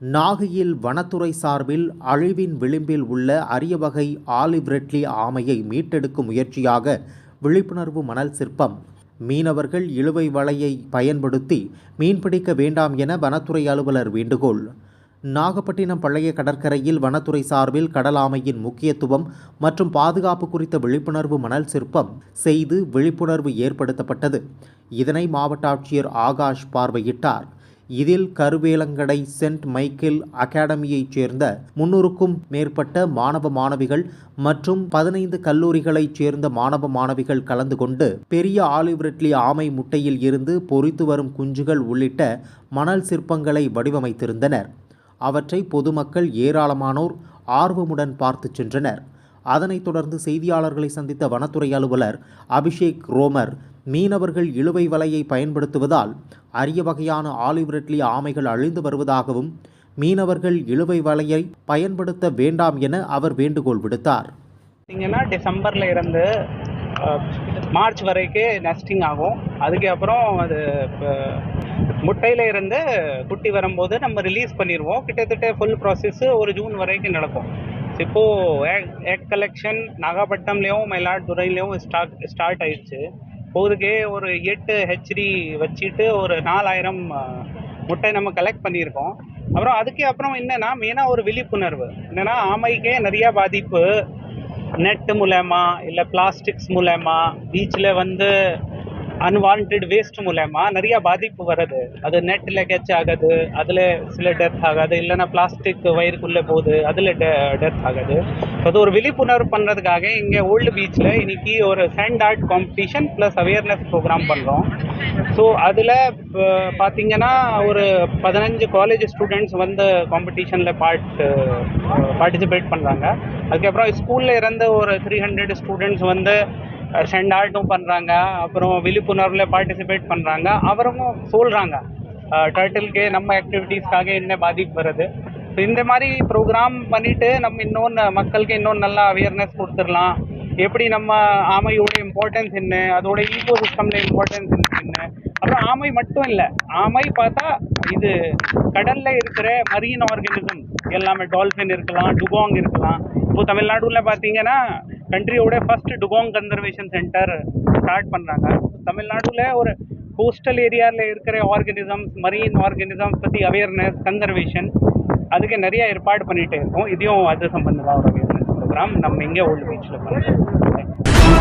நாகையில் வனத்துறை சார்பில் அழிவின் விளிம்பில் உள்ள அரிய வகை ஆலிவ் ரெட்லி ஆமையை மீட்டெடுக்கும் முயற்சியாக விழிப்புணர்வு மணல் சிற்பம். மீனவர்கள் இழுவை வலையை பயன்படுத்தி மீன்பிடிக்க வேண்டாம் என வனத்துறை அலுவலர் வேண்டுகோள். நாகப்பட்டினம் பழைய கடற்கரையில் வனத்துறை சார்பில் கடல் ஆமையின் முக்கியத்துவம் மற்றும் பாதுகாப்பு குறித்த விழிப்புணர்வு மணல் சிற்பம் செய்து விழிப்புணர்வு ஏற்படுத்தப்பட்டது. இதனை மாவட்ட ஆட்சியர் ஆகாஷ் பார்வையிட்டார். இதில் கருவேலங்கடை சென்ட் மைக்கேல் அகாடமியைச் சேர்ந்த முன்னூறுக்கும் மேற்பட்ட மாணவ மாணவிகள் மற்றும் பதினைந்து கல்லூரிகளைச் சேர்ந்த மாணவ மாணவிகள் கலந்து கொண்டு பெரிய ஆலிவ் ரெட்லி ஆமை முட்டையில் இருந்து பொரித்து வரும் குஞ்சுகள் உள்ளிட்ட மணல் சிற்பங்களை வடிவமைத்திருந்தனர். அவற்றை பொதுமக்கள் ஏராளமானோர் ஆர்வமுடன் பார்த்துச் சென்றனர். அதனைத் தொடர்ந்து செய்தியாளர்களை சந்தித்த வனத்துறை அலுவலர் அபிஷேக் ரோமர் மீனவர்கள் இழுவை வலையை பயன்படுத்துவதால் அரிய வகையான ஆலிவ்ரெட்லி ஆமைகள் அழிந்து வருவதாகவும் மீனவர்கள் இழுவை வலையை பயன்படுத்த வேண்டாம் என அவர் வேண்டுகோள் விடுத்தார். பார்த்தீங்கன்னா டிசம்பரில் இருந்து மார்ச் வரைக்கும் நெஸ்டிங் ஆகும். அதுக்கப்புறம் அது முட்டையில் இருந்து குட்டி வரும்போது நம்ம ரிலீஸ் பண்ணிடுவோம். கிட்டத்தட்ட ஃபுல் ப்ராசஸ் ஒரு ஜூன் வரைக்கும் நடக்கும். இப்போது எக் கலெக்ஷன் நாகப்பட்டினம்லேயும் மயிலாடுதுறையிலையும் ஸ்டார்ட் ஸ்டார்ட் ஆயிடுச்சு. போதுக்கே ஒரு எட்டு ஹெச்டி வச்சுட்டு ஒரு நாலாயிரம் முட்டை நம்ம கலெக்ட் பண்ணியிருக்கோம். அப்புறம் அதுக்கு அப்புறம் என்னென்னா மெயினாக ஒரு விழிப்புணர்வு. என்னன்னா ஆமைக்கே நிறைய பாதிப்பு. நெட்டு மூலயமா இல்லை பிளாஸ்டிக்ஸ் மூலயமா பீச்சில் வந்து அன்வான்ட் வேஸ்ட் மூலயமா நிறைய பாதிப்பு வருது அது நெட்டில் கேட்ச் ஆகுது அதில் சில டெத் ஆகாது இல்லைன்னா பிளாஸ்டிக் வயிறுக்குள்ளே போகுது அதில் டெத் ஆகுது. அது ஒரு விழிப்புணர்வு பண்ணுறதுக்காக இங்கே ஓல்டு பீச்சில் இன்னைக்கு ஒரு sand art competition plus awareness programme பண்ணுறோம் ஸோ அதில் பார்த்தீங்கன்னா ஒரு பதினஞ்சு காலேஜ் ஸ்டூடெண்ட்ஸ் வந்து காம்படிஷனில் பார்ட் பார்ட்டிசிபேட் பண்ணுறாங்க அதுக்கப்புறம் ஸ்கூலில் இருந்து ஒரு த்ரீ ஹண்ட்ரட் ஸ்டூடெண்ட்ஸ் வந்து சென்ட் ஆர்ட்டும் பண்ணுறாங்க அப்புறம் விழிப்புணர்வில் பார்ட்டிசிபேட் பண்ணுறாங்க அவரும் சொல்கிறாங்க டர்ட்டிலுக்கு நம்ம ஆக்டிவிட்டீஸ்க்காக என்ன பாதிப்பு வருது. ஸோ இந்த மாதிரி ப்ரோக்ராம் பண்ணிவிட்டு நம்ம இன்னொன்று மக்களுக்கு இன்னொன்று நல்லா அவேர்னஸ் கொடுத்துடலாம். எப்படி நம்ம ஆமையோட இம்பார்ட்டன்ஸ் என்ன? அதோட ஈகோ சிஸ்டம்ல இம்பார்ட்டன்ஸ் என்ன? அப்புறம் ஆமை மட்டும் இல்லை. ஆமை பார்த்தா இது கடலில் இருக்கிற மரீன் ஆர்கனிசம் எல்லாமே டால்ஃபின் இருக்கலாம் டுபாங் இருக்கலாம். இப்போ தமிழ்நாடுல பார்த்தீங்கன்னா கண்ட்ரியோட first dugong conservation centre start பண்ணுறாங்க தமிழ்நாடுல ஒரு கோஸ்டல் ஏரியாவில் இருக்கிற ஆர்கனிசம்ஸ் மரீன் ஆர்கனிசம்ஸ் பற்றி அவேர்னஸ் கன்சர்வேஷன் அதுக்கு நிறைய ஏற்பாடு பண்ணிகிட்டே இருக்கோம். இதையும் அது சம்பந்தமாக ஒரு அவேர்னஸ் ப்ரோக்ராம் நம்ம இங்கே ஓல்டு பீச்சில் பண்ணுறோம்